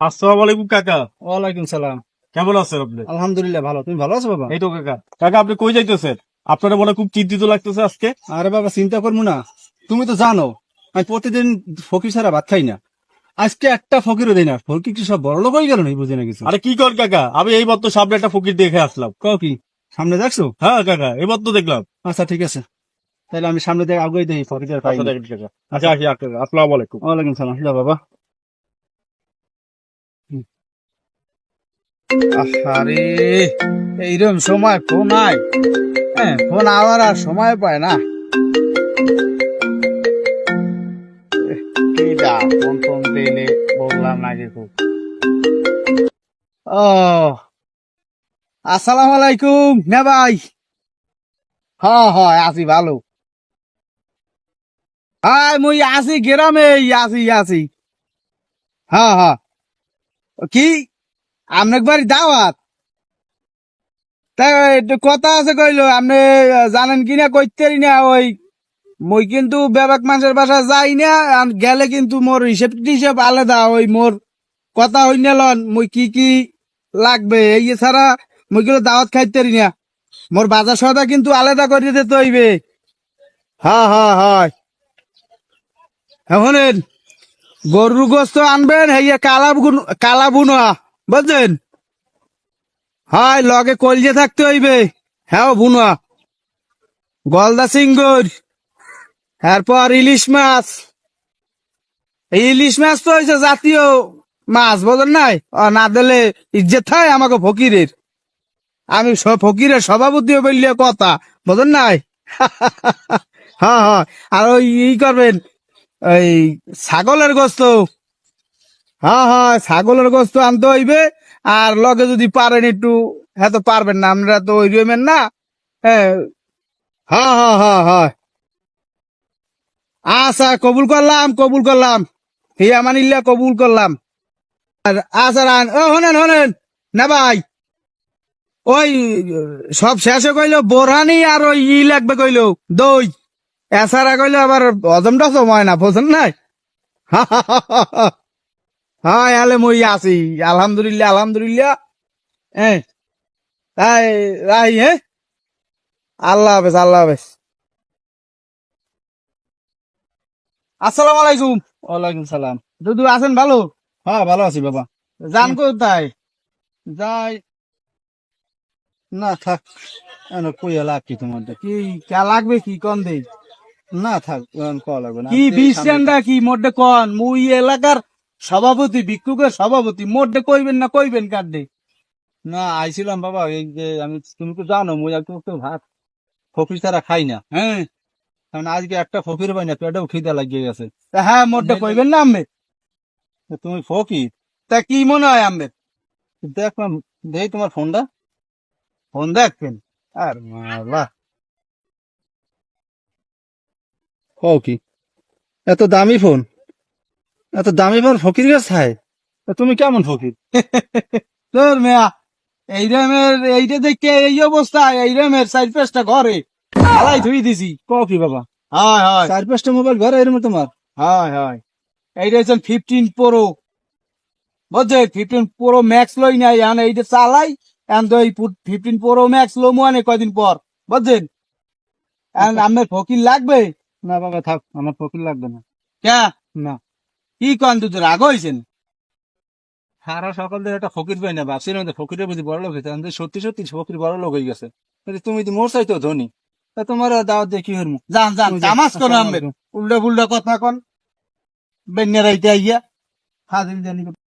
আসসালামু আলাইকুম কাকা। ওয়ালাইকুম সালাম কেমন আছেন আপনি? আলহামদুলিল্লাহ ভালো। তুমি ভালো আছো বাবা? এই তো কাকা। কাকা আপনি কই যাইতেছেন? আপনারা মনে খুব চিন্তিত লাগতেছে আজকে। আরে বাবা চিন্তা করব না। তুমি তো জানো আমি প্রতিদিন ফকির ছাড়া ভাত খাই না। আজকে একটা ফকিরও দেই না। ফকির কি সব বড় লোক হয়ে গেল না বুঝি না কিছু? আরে কি কর কাকা? আমি এই মাত্র সামনে একটা ফকির দেখে আসলাম। কি? সামনে দেখছ? হ্যাঁ কাকা এই মাত্র দেখলাম। আচ্ছা ঠিক আছে। তাহলে আমি সামনে দিয়ে আগে দেখি ফকির পাই আচ্ছা দেখেন কাকা। আসি কাকা আসসালামু আলাইকুম ওয়ালাইকুম সালাম বাবা। আরে এইরকম সময় ফোন আয়। হ্যাঁ ফোন আবার আর সময় পায় না। ফোন ফোন দিলে বললাম নাকি খুব। ও, আসসালামু আলাইকুম, না ভাই। হ্যাঁ হ্যাঁ আছি ভালো। হ্যাঁ মুই আছি গ্রামে আছি আছি হ্যাঁ হ্যাঁ কি? আপনার বাড়ি দাওয়াত। তাই কথা আছে কইলো আপনি জানেন কিনা কইতেরি না, ওই মই কিন্তু বেবাক মানুষের বাসা যাই না গেলে কিন্তু মোর হিসেব টিসেব আলাদা, ওই মোর কথা হই না লন, মুই কি কি লাগবে, এই ছাড়া মুই কিন্তু দাওয়াত খাইতেরি না। মোর বাজার সদা কিন্তু আলাদা করে দিতে হইবে। হ্যাঁ হ্যাঁ হয়। এখন গরুর গোস্ত আনবেন হেয়ে কালা কালা বুনা বুঝছেন হাই লগে কলজে থাকতে হইবে। হ্যাঁ বুনা। গলদা সিঙ্গুর। এরপর ইলিশ মাছ। ইলিশ মাছ তো হয়েছে জাতীয় মাছ, বোঝেন নাই? না দিলে ইজ্জত থাকে আমাকে ফকিরের। আমি ফকিরের সভাপতি বললে কথা, বোঝেন নাই? হ্যাঁ হ্যাঁ। আর ওই ই করবেন এই ছাগলের গোস্ত। হ্যাঁ হ্যাঁ ছাগলের গোস্ত আনতে হইবে, আর লগে যদি পারেন একটু হ্যাঁ তো পারবেন না, আমরা তো ওই রকমের না হ্যাঁ হ্যাঁ হ্যাঁ হ্যাঁ হ্যাঁ। আচ্ছা কবুল করলাম কবুল করলাম। হিয়া মানিল্লা কবুল করলাম। আর আচ্ছা রান, ও, হনেন হনেন, না ভাই। ওই, সব শেষে কইলো, বোরহানি আর ওই ই লাগবে কইল, দই। এছাড়া কইল আবার হজমটা সময় না, বোঝেন নাই? হ্যাঁ আলে মই আছি। আলহামদুলিল্লাহ আলহামদুলিল্লাহ। হ্যাঁ তাই রাই হ্যাঁ আল্লাহ হাফেজ আল্লাহ হাফেজ। আসসালামু আলাইকুম। ওয়ালাইকুম সালাম। দুদু আছেন ভালো? হ্যাঁ ভালো আছি বাবা। যান কোথায়? যাই। না থাক। এনে কই লাগ কি তোমার কি কে লাগবে কি কোন দেই না থাক ক লাগবে না। কি বিশানটা কি মোডে কোন? মুই এলাকার সভাপতি ভিক্ষুকের সভাপতি মোডে কইবেন না কইবেন কাটে না আইছিলাম বাবা এই যে আমি তুমি তো জানো মুই একটু তো ভাত ফকির ছাড়া খাই না। হ্যাঁ? কারণ আজকে একটা ফকির পাই না পেটেও খিদা লাগিয়ে গেছে। হ্যাঁ মোডে কইবেন না আমি তুমি ফকির? তা কি মনে হয় আমের দেখলাম দেই তোমার ফোনটা। ফোন দেখবেন। আর মালা। ও কি? এত দামি ফোন? এত দামি ফোন ফকির কাছে খায় তুমি কেমন ফকির? তোর মেয়া এই রেমের এইটা দেখে এই অবস্থা এই রেমের চার পাঁচটা ঘরে হালাই ধুই দিছি। কফি বাবা? হয় হয়। চার পাঁচটা মোবাইল ঘরে এরম তোমার? হয় হয়। এইটা হচ্ছে ফিফটিন প্রো বুঝছে? ফিফটিন প্রো ম্যাক্স লই নাই এখন এইটা চালাই এখন তো এই ফিফটিন প্রো ম্যাক্স লো মানে কয়দিন পর। বুঝছেন এখন আপনার ফকির লাগবে? না বাবা থাক আমার ফকির লাগবে না। কে? না। কি কন তুই রাগ হয়েছেন সারা সকাল থেকে একটা ফকির পাই না ভাবছিলাম যে ফকিরের বুঝি বড় লোক হয়েছে সত্যি সত্যি ফকির বড় লোক হয়ে গেছে। তুমি তো মোর চাইতো ধনী। তা তোমার দাওয়াত দিয়ে কি হরমু যান যান জামাজ করো আমি উল্টা পুল্টা কথা কন। বেন্যারাইতে আইয়া। হাজির জানি